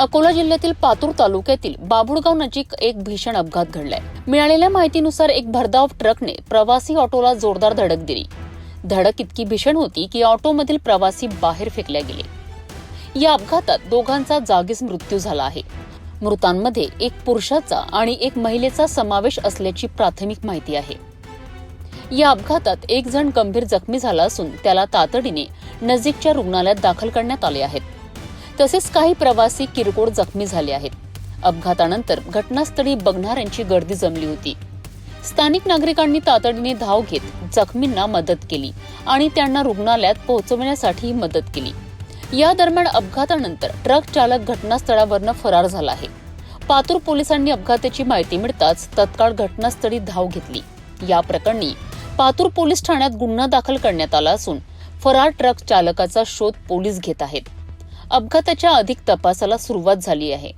अकोला जिल्ह्यातील पातूर तालुक्यातील बाभुळगाव नजीक एक भीषण अपघात घडलाय. मिळालेल्या माहितीनुसार एक भरधाव ट्रकने प्रवासी ऑटोला जोरदार धडक दिली. धडक इतकी भीषण होती की ऑटोमधील प्रवासी बाहेर फेकले गेले. या अपघातात दोघांचा जागीच मृत्यू झाला आहे. मृतांमध्ये एक पुरुषाचा आणि एक महिलेचा समावेश असल्याची प्राथमिक माहिती आहे. या अपघातात एक जण गंभीर जखमी झाला असून त्याला तातडीने नजीकच्या रुग्णालयात दाखल करण्यात आले आहेत. तसेच काही प्रवासी किरकोळ जखमी झाले आहेत. अपघातानंतर घटनास्थळी बघणाऱ्यांची गर्दी जमली होती. स्थानिक नागरिकांनी तातडीने धाव घेत जखमींना मदत केली आणि त्यांना रुग्णालयात पोहोचवण्यासाठी मदत केली. या दरम्यान अपघातानंतर ट्रक चालक घटनास्थळावरनं फरार झाला आहे. पातूर पोलिसांनी अपघाताची माहिती मिळताच तत्काळ घटनास्थळी धाव घेतली. या प्रकरणी पातूर पोलीस ठाण्यात गुन्हा दाखल करण्यात आला असून फरार ट्रक चालकाचा शोध पोलीस घेत आहेत. अपघाताच्या अधिक तपासाला सुरुवात झाली आहे.